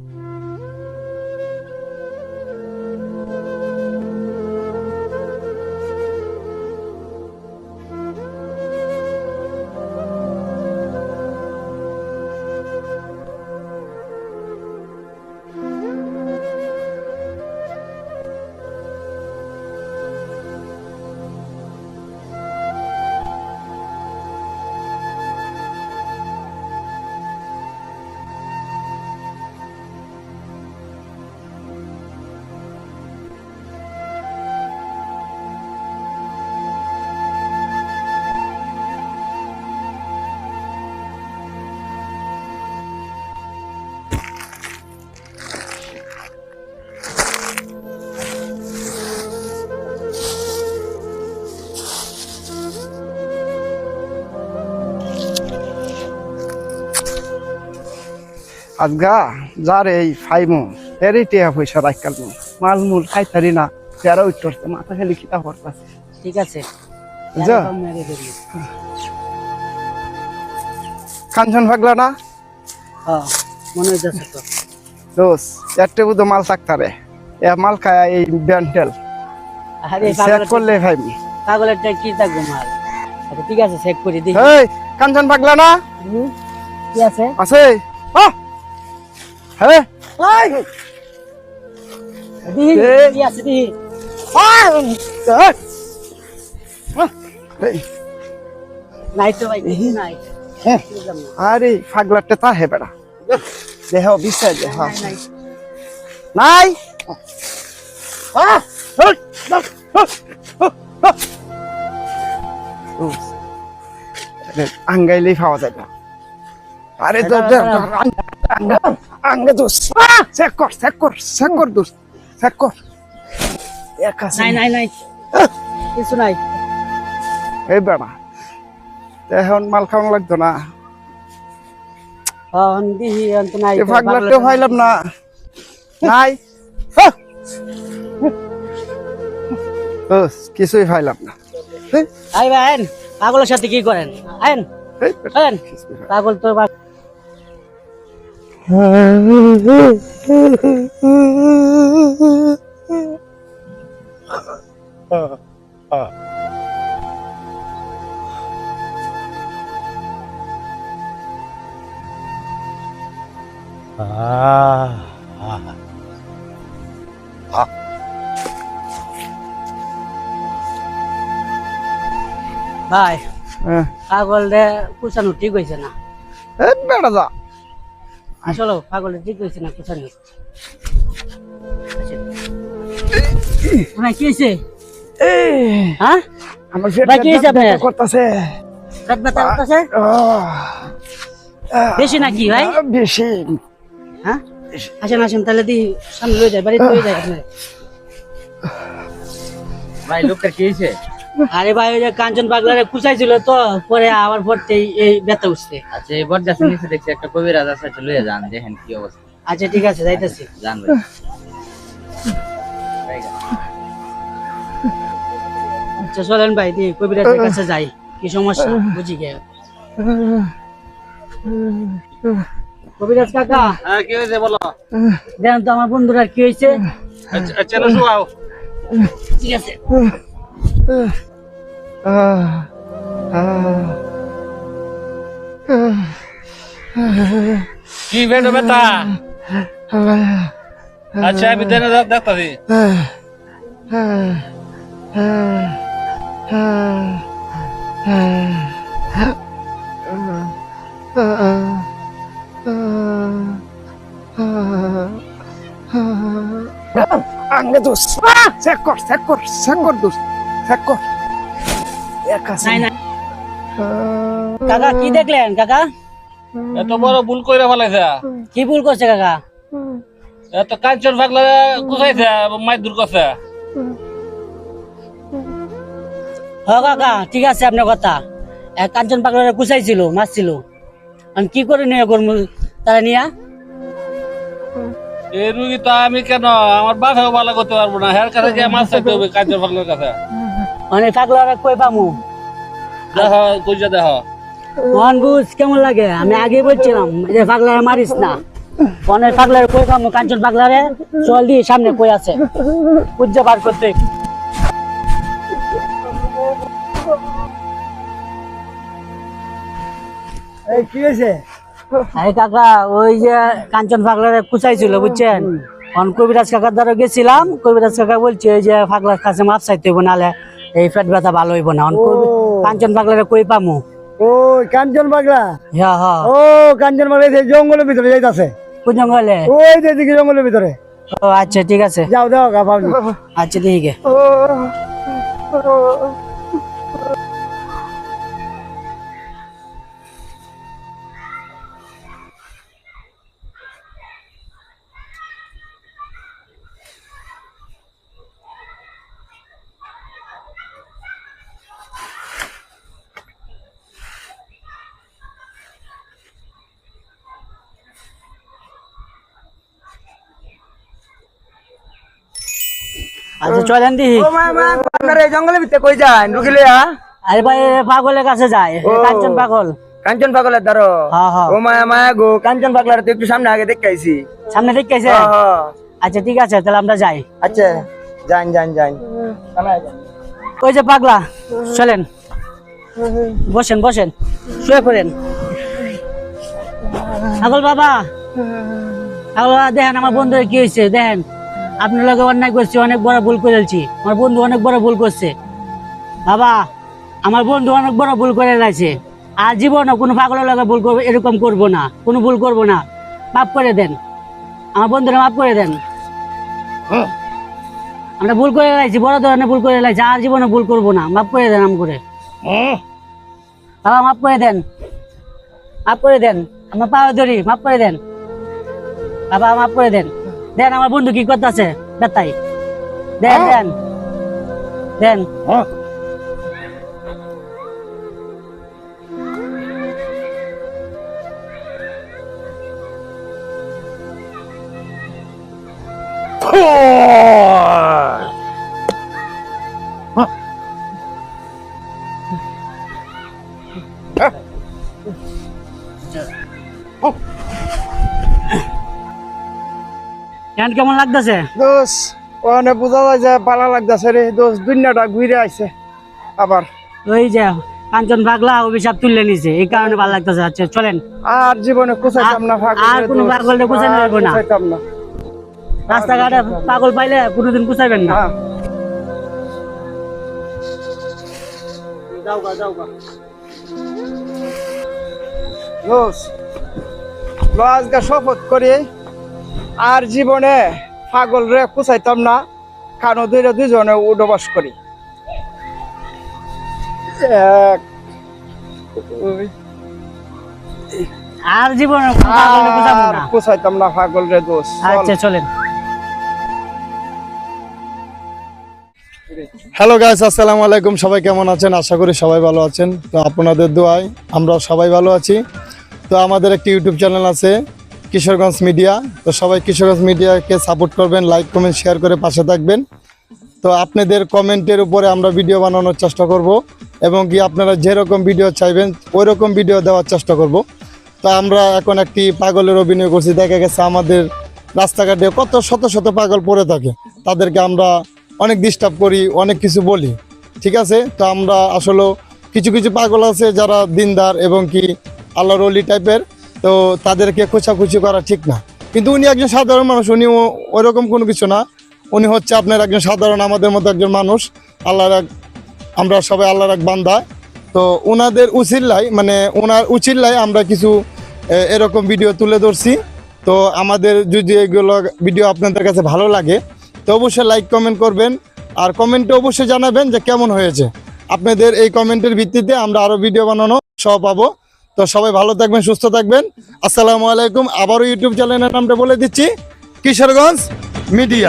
Mm-hmm. আজগা যার এই ফাইমো এরই টিয়া পয়সা রাখাল মালমূল খাইতারি না তেরা উঠতে মাথা খালি খিতা পড়তাছে ঠিক আছে। কাঞ্চন ভাগলা না? হ্যাঁ, মনে হইতেছে তো। দোষ চারটে বুধ মাল থাকতারে। এ মাল খায় এই ব্যান্টেল চেক করলে ফাইমি পাগলের কি থাকব মাল? আচ্ছা ঠিক আছে চেক করি দেখি। এই কাঞ্চন ভাগলা না? কি আছে? আছে। আহ! হ্যাঁ? হ্যাঁ। আরে ফাগলাটে তা হে বেড়া। দেহ বিশ্বাস দেহ। নাই, আঙ্গাইলেই পাওয়া যায় না। আরে তো। আঙ্গে দোষ। চেক কর চেক কর চেক কর দোষ। চেক কর। এক আছে। নাই নাই নাই। কিছু নাই। এই বেড়া তে এখন মাল খাওয়ানো লাগতো না। পাগলের- ফাইলাম না। নাই। কিছুই ফাইলাম না। আই ভাই আইন। পাগলের সাথে কি করেন? আইন। পাগল তো। ভাই হ্যাঁ, পাগল রে কুচানো ঠিক হয়েছে না। বেড়া যা। আসলে পাগল ঠিক হয়েছে না কুচানো ভাই কি হয়েছে? হ্যাঁ? আমার ভাই, কি হয়েছে আপনার? করতেছে। পেট ব্যথা করতেছে? বেশি নাকি ভাই? বেশি। হ্যাঁ? আসেন আসেন তাহলে দি সামনে লয়ে যায় বাড়িতে লয়ে যায় আপনার। ভাই লোকটা কি হয়েছে? আরে ভাই ওই যে কাঞ্চন পাগলারে কুচাইছিল তো পরে আবার পড়তেই এই ব্যথা উঠছে। আচ্ছা এই বরদাসের নিচে দেখছি একটা কবিরাজ আছে একটু লইয়া যান দেখেন কি অবস্থা। আচ্ছা ঠিক আছে যাইতেছি। যান ভাই। আচ্ছা চলেন ভাই দি কবিরাজের কাছে যাই। কি সমস্যা? বুঝি গে। কবিরাজ কাকা হ্যাঁ কি হয়েছে বলো? দেখেন তো আমার বন্ধুরা কি হয়েছে। চলো শুয়াও। ঠিক আছে। কি বেটো বেটা আচ্ছা আমি দেনে দেখতাছি আঙ্গে দোষ চেক কর চেক দোষ কর। এক আছে নাই নাই। কাকা কি দেখলেন কাকা? এত বড় ভুল কইরা ফেলাইছে। কি ভুল করছে কাকা? এত কাঞ্চন ফাগলা মাই দূর করছে। হ কাকা ঠিক আছে আপনার কথা। এক কাঞ্চন পাগলারে কুচাইছিল মারছিল। আমি কি করে নিয়ে করব তারা নিয়া? এই রুগী তো আমি কেন? আমার বাসাও ভালো করতে পারব না। হের কাছে গিয়ে মাছ চাইতে হবে কাঞ্চন ফাগলার কাছে। মানে পাগলারে কই পামু? দেখো কইজা দেখো? মহান বুঝ কেমন লাগে? আমি আগে বলছিলাম যে পাগলারে মারিস না। অনেক পাগলারে কই কামু কাঞ্চন পাগলারে? চল দি সামনে কই আছে? পূজ্য বার করতে। এই কি হয়েছে? আরে কাকা ওই যে কাঞ্চন পাগলারে কুচাইছিল বুঝছেন? অন কবিরাজ কাকার দ্বারা গেছিলাম কবিরাজ কাকা বলছে ওই যে পাগলার কাছে মাপ চাইতে হইব নাহলে এই পেট ব্যথা ভালো হইব না। কাঞ্চন পাগলারে কই পামু? ও কাঞ্চন পাগলা হ্যাঁ হ্যাঁ। ও কাঞ্চন পাগলা এই জঙ্গলের ভিতরে যাইতাছে। কোন জঙ্গলে? ওই যে দিকে জঙ্গলের ভিতরে। ও আচ্ছা ঠিক আছে। যাও দাও গা আচ্ছা ঠিক আছে আচ্ছা চলেন দিহি ও মা মা আপনারা এই জঙ্গলের ভিতরে কই যান? রুকিলে আরে ভাই পাগলের কাছে যায়। কাঞ্চন পাগল। কাঞ্চন পাগলের হ্যাঁ ও মায়া মায়া গো কাঞ্চন পাগলার তো একটু সামনে আগে দেখে আইছি। সামনে দেখতে হ্যাঁ। আচ্ছা ঠিক আছে তাহলে আমরা যাই। আচ্ছা যান যান যান। ওই যে পাগলা চলেন। বসেন বসেন শুয়ে পড়েন। পাগল বাবা পাগল বাবা দেখেন আমার বন্ধু কি হয়েছে দেখেন। আপনার লগে অন্যায় করছি অনেক বড় ভুল করে করেছি আমার বন্ধু অনেক বড় ভুল করছে। বাবা আমার বন্ধু অনেক বড় ভুল করে গেছে আর জীবনে কোনো পাগলের লগে ভুল করব এরকম করব না। কোনো ভুল করব না। মাফ করে দেন। আমার বন্ধুরা মাফ করে দেন। আমরা ভুল করে লাইছি বড় ধরনের ভুল করে লাইছি আর জীবনে ভুল করব না। মাফ করে দেন আম করে। বাবা মাফ করে দেন। মাফ করে দেন। আমার পাওয়া ধরি মাফ করে দেন। বাবা মাফ করে দেন। দেন আমার বন্ধু কি করতেছে? বেতাই দেন দেন। দেন। কেন কেমন লাগতেছে? দোষ ওখানে বোঝা যায় যে ভালো লাগতেছে রে। দোষ দুনিয়াটা ঘুরে আইছে। আবার। ওই যে কাঞ্চন পাগলা অভিশাপ তুললে নিছে। এই কারণে ভালো লাগতেছে। আচ্ছা চলেন। আর জীবনে কুচাইতাম না আর কোনো পাগলরে কুচাইতে পারব না। রাস্তাঘাটে পাগল পাইলে কোনোদিন কুচাইবেন না। হ্যাঁ। দোষ। লো আজকে শপথ করি। আর জীবনে পাগল রে কুচাইতাম না কানো দুইটা দুইজনে উডবাস করি। আর জীবনে কুচাইতাম না। পাগল রে দোষ আচ্ছা চলেন। হ্যালো গাইস আসসালামু আলাইকুম। সবাই কেমন আছেন? আশা করি সবাই ভালো আছেন। তো আপনাদের দোয়ায় আমরা সবাই ভালো আছি। তো আমাদের একটি ইউটিউব চ্যানেল আছে কিশোরগঞ্জ মিডিয়া। তো সবাই কিশোরগঞ্জ মিডিয়াকে সাপোর্ট করবেন লাইক কমেন্ট শেয়ার করে পাশে থাকবেন। তো আপনাদের কমেন্টের উপরে আমরা ভিডিও বানানোর চেষ্টা করব এবং কি আপনারা যেরকম ভিডিও চাইবেন ওই রকম ভিডিও দেওয়ার চেষ্টা করব। তো আমরা এখন একটি পাগলের অভিনয় করছি। দেখা গেছে আমাদের রাস্তাঘাটে কত শত শত পাগল পড়ে থাকে। তাদেরকে আমরা অনেক ডিস্টার্ব করি, অনেক কিছু বলি। ঠিক আছে? তো আমরা আসলে কিছু কিছু পাগল আছে যারা দিনদার এবং কি আল্লাহর অলি টাইপের তো তাদেরকে খোঁচাখুচি করা ঠিক না। কিন্তু উনি একজন সাধারণ মানুষ, উনি ওইরকম কোনো কিছু না। উনি হচ্ছে আপনার একজন সাধারণ, আমাদের মতো একজন মানুষ। আল্লাহর এক আমরা সবাই আল্লাহর এক বান্দা। তো ওনাদের উচিল্লাই মানে ওনার উচিল্লাই আমরা কিছু এরকম ভিডিও তুলে ধরছি। তো আমাদের যদি এগুলো ভিডিও আপনাদের কাছে ভালো লাগে, তো অবশ্যই লাইক কমেন্ট করবেন। আর কমেন্টে অবশ্যই জানাবেন যে কেমন হয়েছে। আপনাদের এই কমেন্টের ভিত্তিতে আমরা আরও ভিডিও বানানো সহ পাবো। তো সবাই ভালো থাকবেন, সুস্থ থাকবেন। আসসালামু আলাইকুম। আবারও ইউটিউব চ্যানেলের নামটা বলে দিচ্ছি, কিশোরগঞ্জ মিডিয়া।